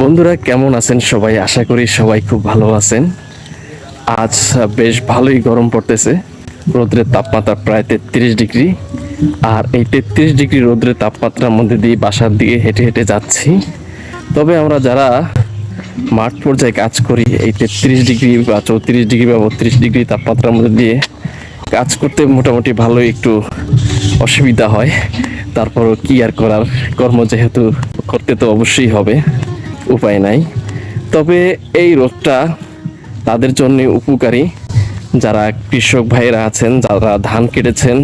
বন্ধুরা, কেমন আছেন সবাই? আশা করি সবাই খুব ভালো আছেন। আজ বেশ ভালোই গরম পড়তেছে। রোদ্রের তাপমাত্রা প্রায় তেত্রিশ ডিগ্রি। আর এই তেত্রিশ ডিগ্রি রোদ্রের তাপমাত্রার মধ্যে দিয়ে বাসার দিকে হেঁটে হেঁটে যাচ্ছি। তবে আমরা যারা মাঠ পর্যায়ে কাজ করি, এই তেত্রিশ ডিগ্রি বা চৌত্রিশ ডিগ্রি বা বত্রিশ ডিগ্রি তাপমাত্রার মধ্যে দিয়ে কাজ করতে মোটামুটি ভালোই একটু অসুবিধা হয়। তারপরও কি আর করার? কর্ম যেহেতু করতে তো অবশ্যই হবে। উপায় নাই। তবে এই রোগটা তাদের জন্য উপকারী। যারা কৃষক ভাইরা আছেন, যারা ধান কেটেছেন,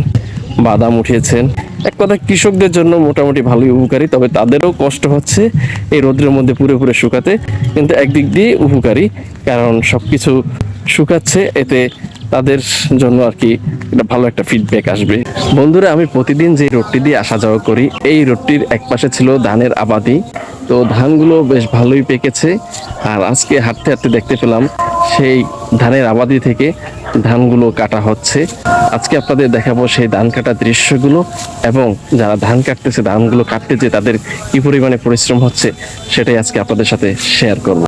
বাদাম উঠিয়েছেন, এক কথা কৃষকদের জন্য মোটামুটি ভালোই উপকারী, তবে তাদেরও কষ্ট হচ্ছে এই রোদ্রের মধ্যে পুরো পুরো শুকাতে, কিন্তু একদিক দিয়ে উপকারী, কারণ সব কিছু শুকাচ্ছে, এতে তাদের জন্য আর কি একটা ভালো একটা ফিডব্যাক আসবে। বন্ধুরা, আমি প্রতিদিন যে রোডটি দিয়ে আসা যাওয়া করি, এই রোডটির এক পাশে ছিল ধানের আবাদি। তো ধানগুলো বেশ ভালোই পেকেছে। আর আজকে হাঁটতে হাঁটতে দেখতে পেলাম সেই ধানের আবাদি থেকে ধানগুলো কাটা হচ্ছে। আজকে আপনাদের দেখাবো সেই ধান কাটার দৃশ্যগুলো এবং যারা ধান কাটতেছে, ধানগুলো কাটতে যে তাদের কি পরিমাণে পরিশ্রম হচ্ছে, সেটাই আজকে আপনাদের সাথে শেয়ার করব।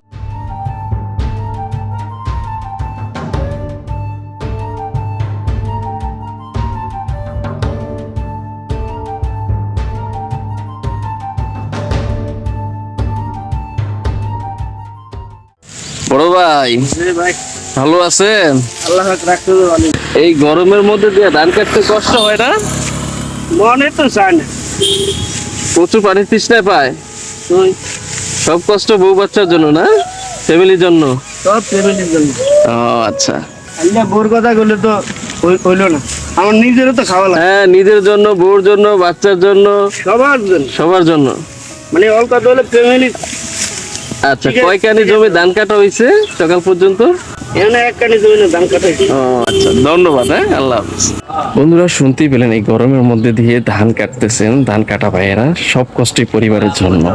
বড় ভাই ভাই। ভালো আছেন? আল্লাহ এই গরমের মধ্যে দিয়ে ধান কাটতে কষ্ট হয় না? মনে তো চায় না। প্রচুর পানি তৃষ্ণায় পায়। সব কষ্ট বউ বাচ্চার জন্য না? ফ্যামিলির জন্য? সব ফ্যামিলির জন্য। ও আচ্ছা। আল্লাহ বোর কথা বললে তো হইল না। আমার নিজেরও তো খাওয়া লাগে। হ্যাঁ নিজের জন্য বউর জন্য বাচ্চার জন্য সবার জন্য। সবার জন্য। মানে অল্প হলে ফ্যামিলি আচ্ছা কয় কানি জমি ধান কাটা হয়েছে সকাল পর্যন্ত? আচ্ছা ধন্যবাদ হ্যাঁ আল্লাহ বন্ধুরা শুনতেই পেলেন এই গরমের মধ্যে দিয়ে ধান কাটতেছেন ধান কাটা ভাইয়েরা সব কষ্টই পরিবারের জন্য।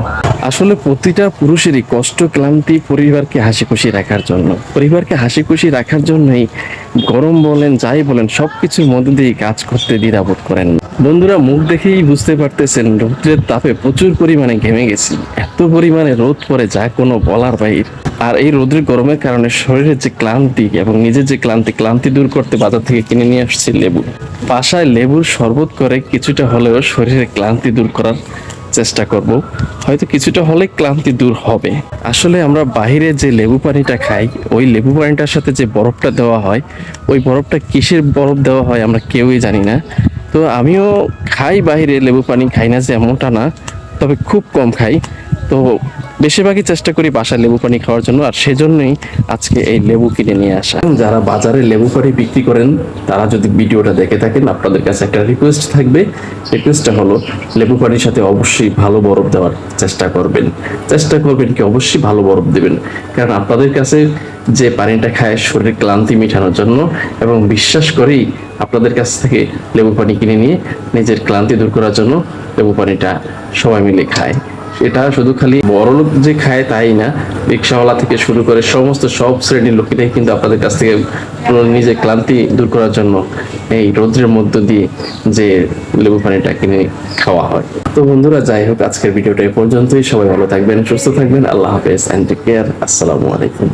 আসলে প্রতিটা পুরুষেরই কষ্ট ক্লান্তি পরিবারকে হাসি খুশি রাখার জন্য। পরিবারকে হাসি খুশি রাখার জন্যই গরম বলেন, যাই বলেন, সবকিছুর মধ্যে দিয়ে কাজ করতে দ্বিধাবোধ করেন বন্ধুরা, মুখ দেখেই বুঝতে পারতেছেন, রৌদ্রের তাপে প্রচুর পরিমাণে ঘেমে গেছি। এত পরিমাণে রোদ পড়ে যা কোনো বলার বাইর। আর এই রোদ্রের গরমের কারণে শরীরের যে ক্লান্তি এবং নিজের যে ক্লান্তি ক্লান্তি দূর করতে বাজার থেকে কিনে নিয়ে আসছি লেবু। বাসায় লেবুর শরবত করে কিছুটা হলেও শরীরের ক্লান্তি দূর করার চেষ্টা করব। হয়তো কিছুটা হলে ক্লান্তি দূর হবে। আসলে আমরা বাহিরে যে লেবু পানিটা খাই, ওই লেবু পানিটার সাথে যে বরফটা দেওয়া হয়, ওই বরফটা কিসের বরফ দেওয়া হয় আমরা কেউই জানি না। তো আমিও খাই বাহিরে লেবু পানি, খাই না যে এমনটা না, তবে খুব কম খাই। তো বেশিরভাগই চেষ্টা করি বাসায় লেবু পানি খাওয়ার জন্য, আর সেজন্যই আজকে এই লেবু কিনে নিয়ে আসা। যারা বাজারে লেবু পানি বিক্রি করেন, তারা যদি ভিডিওটা দেখে থাকেন, আপনাদের কাছে একটা রিকোয়েস্ট থাকবে। রিকোয়েস্টটা হলো, লেবু পানির সাথে অবশ্যই ভালো বরফ দেওয়ার চেষ্টা করবেন। চেষ্টা করবেন কি অবশ্যই ভালো বরফ দেবেন। কারণ আপনাদের কাছে যে পানিটা খায়, শরীরের ক্লান্তি মেটানোর জন্য, এবং বিশ্বাস করেই আপনাদের কাছ থেকে লেবু পানি কিনে নিয়ে নিজের ক্লান্তি দূর করার জন্য লেবু পানিটা সবাই মিলে খায়। এটা শুধু খালি বড় লোক যে খায় তাই না, রিক্সাওয়ালা থেকে শুরু করে সমস্ত সব শ্রেণির লোকেরাই কিন্তু আপনাদের কাছ থেকে নিজের ক্লান্তি দূর করার জন্য এই রৌদ্রের মধ্য দিয়ে যে লেবু পানিটা কিনে খাওয়া হয়। তো বন্ধুরা, যাই হোক, আজকের ভিডিওটা এই পর্যন্তই। সবাই ভালো থাকবেন, সুস্থ থাকবেন। আল্লাহ হাফেজ। অ্যান্ড টেক কেয়ার আসসালামু আলাইকুম।